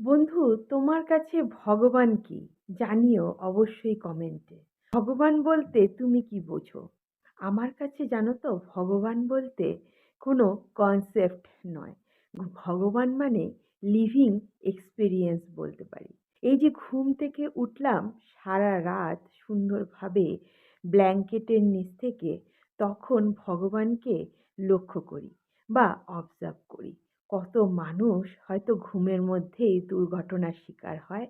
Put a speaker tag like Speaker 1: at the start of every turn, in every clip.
Speaker 1: বন্ধু, তোমার কাছে ভগবান কি? জানিও অবশ্যই কমেন্টে। ভগবান বলতে তুমি কি বোঝো? আমার কাছে জানো তো, ভগবান বলতে কোনো কনসেপ্ট নয়। ভগবান মানে লিভিং এক্সপিরিয়েন্স বলতে পারি। এই যে ঘুম থেকে উঠলাম সারা রাত সুন্দরভাবে ব্ল্যাঙ্কেটের নিচ থেকে, তখন ভগবানকে লক্ষ্য করি বা অবজার্ভ করি। কত মানুষ হয়তো ঘুমের মধ্যেই দুর্ঘটনার শিকার হয়।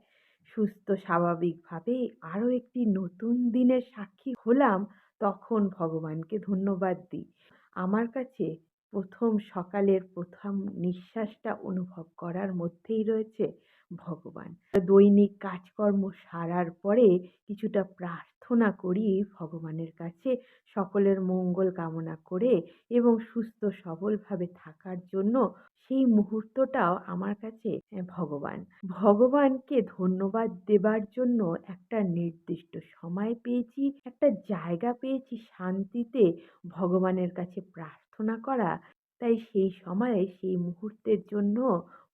Speaker 1: সুস্থ স্বাভাবিকভাবে আরও একটি নতুন দিনের সাক্ষী হলাম, তখন ভগবানকে ধন্যবাদ দিই। আমার কাছে প্রথম সকালের প্রথম নিঃশ্বাসটা অনুভব করার মধ্যেই রয়েছে ভগবান। দৈনিক কাজকর্ম সারার পরে কিছুটা প্রার্থনা করি ভগবানের কাছে সকলের মঙ্গল কামনা করে এবং সুস্থ সবলভাবে থাকার জন্য সেই মুহূর্তটাও আমার কাছে ভগবান। ভগবানকে ধন্যবাদ দেবার জন্য একটা নির্দিষ্ট সময় পেয়েছি, একটা জায়গা পেয়েছি শান্তিতে ভগবানের কাছে প্রার্থনা করা। তাই সেই সময়ে, সেই মুহূর্তের জন্য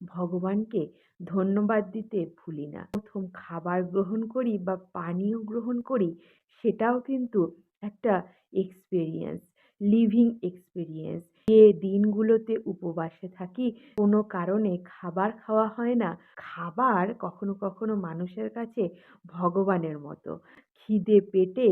Speaker 1: ভগবানকে ধন্যবাদ দিতে ভুলি না। প্রথম খাবার গ্রহণ করি বা পানীয় গ্রহণ করি, সেটাও কিন্তু একটা এক্সপেরিয়েন্স লিভিং এক্সপেরিয়েন্স যে দিনগুলোতে উপবাসে থাকি, কোনো কারণে খাবার খাওয়া হয় না। খাবার কখনো কখনো মানুষের কাছে ভগবানের মতো। খিদে পেটে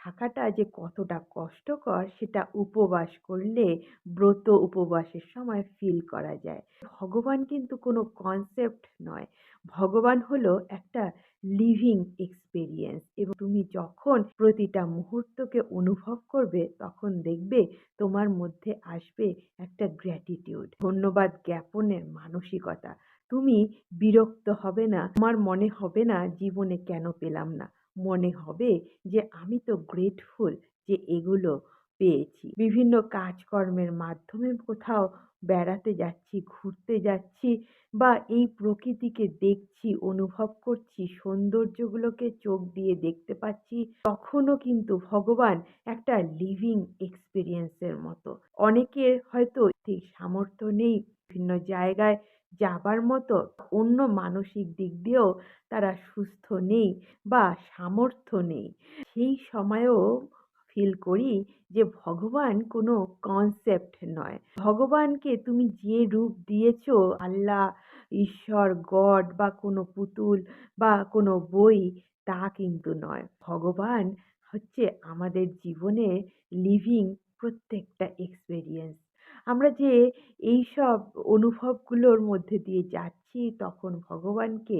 Speaker 1: থাকাটা যে কতটা কষ্টকর, সেটা উপবাস করলে ব্রত উপবাসের সময় ফিল করা যায়। ভগবান কিন্তু কোনো কনসেপ্ট নয়। ভগবান হলো একটা লিভিং এক্সপেরিয়েন্স এবং তুমি যখন প্রতিটা মুহূর্তকে অনুভব করবে, তখন দেখবে তোমার মধ্যে আসবে একটা গ্র্যাটিটিউড ধন্যবাদ জ্ঞাপনের মানসিকতা। তুমি বিরক্ত হবে না, তোমার মনে হবে না জীবনে কেন পেলাম না। মনে হবে যে আমি তো গ্রেটফুল যে এগুলো পেয়েছি। বিভিন্ন কাজকর্মের মাধ্যমে কোথাও বেড়াতে যাচ্ছি, ঘুরতে যাচ্ছি বা এই প্রকৃতিকে দেখছি, অনুভব করছি, সৌন্দর্যগুলোকে চোখ দিয়ে দেখতে পাচ্ছি, তখনও কিন্তু ভগবান একটা লিভিং এক্সপিরিয়েন্সের মতো। অনেকের হয়তো ঠিক সামর্থ্য নেই বিভিন্ন জায়গায় যাবার মতো, অন্য মানসিক দিক দিয়েও তারা সুস্থ নেই বা সামর্থ্য নেই। সেই সময়েও ফিল করি যে ভগবান কোনো কনসেপ্ট নয়। ভগবানকে তুমি যে রূপ দিয়েছ, আল্লাহ, ঈশ্বর, গড বা কোনো পুতুল বা কোনো বই, তা কিন্তু নয়। ভগবান হচ্ছে আমাদের জীবনে লিভিং প্রত্যেকটা এক্সপেরিয়েন্স আমরা যে এই সব অনুভবগুলোর মধ্যে দিয়ে যাচ্ছি, তখন ভগবানকে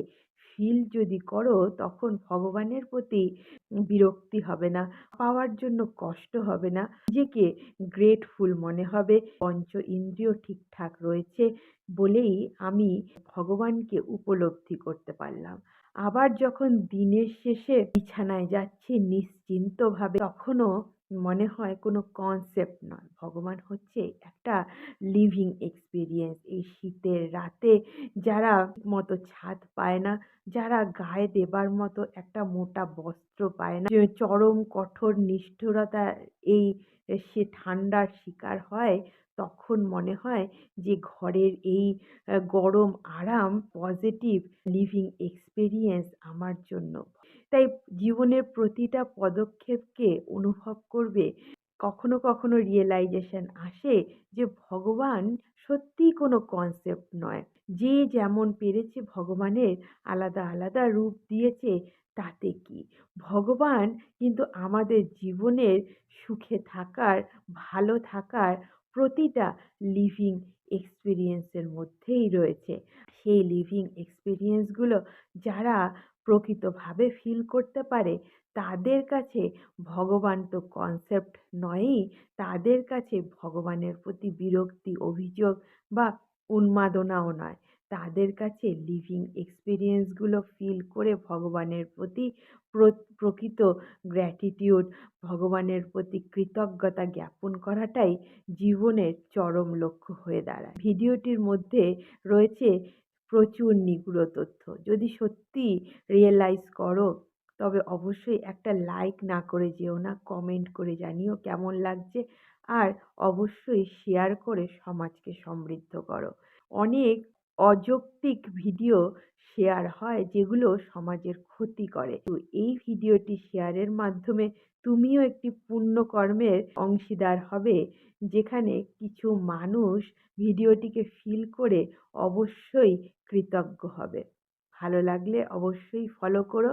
Speaker 1: ফিল যদি করো, তখন ভগবানের প্রতি বিরক্তি হবে না, পাওয়ার জন্য কষ্ট হবে না। নিজেকে গ্রেটফুল মনে হবে। পঞ্চ ইন্দ্রিয় ঠিকঠাক রয়েছে বলেই আমি ভগবানকে উপলব্ধি করতে পারলাম। আবার যখন দিনের শেষে বিছানায় যাচ্ছি নিশ্চিন্তভাবে, তখনও মনে হয় কোনো কনসেপ্ট নয়। ভগবান হচ্ছে একটা লিভিং এক্সপিরিয়েন্স এই শীতের রাতে যারা মতো ছাদ পায় না, যারা গায়ে দেবার মতো একটা মোটা বস্ত্র পায় না চরম কঠোর নিষ্ঠুরতা এই সে ঠান্ডার শিকার হয়, তখন মনে হয় যে ঘরের এই গরম আরাম পজিটিভ লিভিং এক্সপিরিয়েন্স আমার জন্য। তাই জীবনের প্রতিটা পদক্ষেপকে অনুভব করবে, কখনো কখনো রিয়েলাইজেশন আসে যে ভগবান সত্যিই কোনো কনসেপ্ট নয়। যে যেমন পেরেছে ভগবানের আলাদা আলাদা রূপ দিয়েছে তাতে কি? ভগবান কিন্তু আমাদের জীবনের সুখে থাকার, ভালো থাকার প্রতিটা লিভিং এক্সপিরিয়েন্সের মধ্যেই রয়েছে। সেই লিভিং এক্সপিরিয়েন্সগুলো যারা প্রকৃতভাবে ফিল করতে পারে, তাদের কাছে ভগবান তো কনসেপ্ট নয়ই, তাদের কাছে ভগবানের প্রতি বিরক্তি, অভিযোগ বা উন্মাদনাও নয়। তাদের কাছে লিভিং এক্সপিরিয়েন্সগুলো ফিল করে ভগবানের প্রতি প্রকৃত গ্র্যাটিটিউড ভগবানের প্রতি কৃতজ্ঞতা জ্ঞাপন করাটাই জীবনের চরম লক্ষ্য হয়ে দাঁড়ায়। ভিডিওটির মধ্যে রয়েছে প্রচুর নিগুড় তথ্য। যদি সত্যি রিয়েলাইজ করো, তবে অবশ্যই একটা লাইক না করে যেও না কমেন্ট করে জানিও কেমন লাগছে। আর অবশ্যই শেয়ার করে সমাজকে সমৃদ্ধ করো। অনেক অযৌক্তিক ভিডিও শেয়ার হয়, যেগুলো সমাজের ক্ষতি করে। তো এই ভিডিওটি শেয়ারের মাধ্যমে তুমিও একটি পুণ্যকর্মের অংশীদার হবে, যেখানে কিছু মানুষ ভিডিওটিকে ফিল করে অবশ্যই কৃতজ্ঞ হবে। ভালো লাগলে অবশ্যই ফলো করো।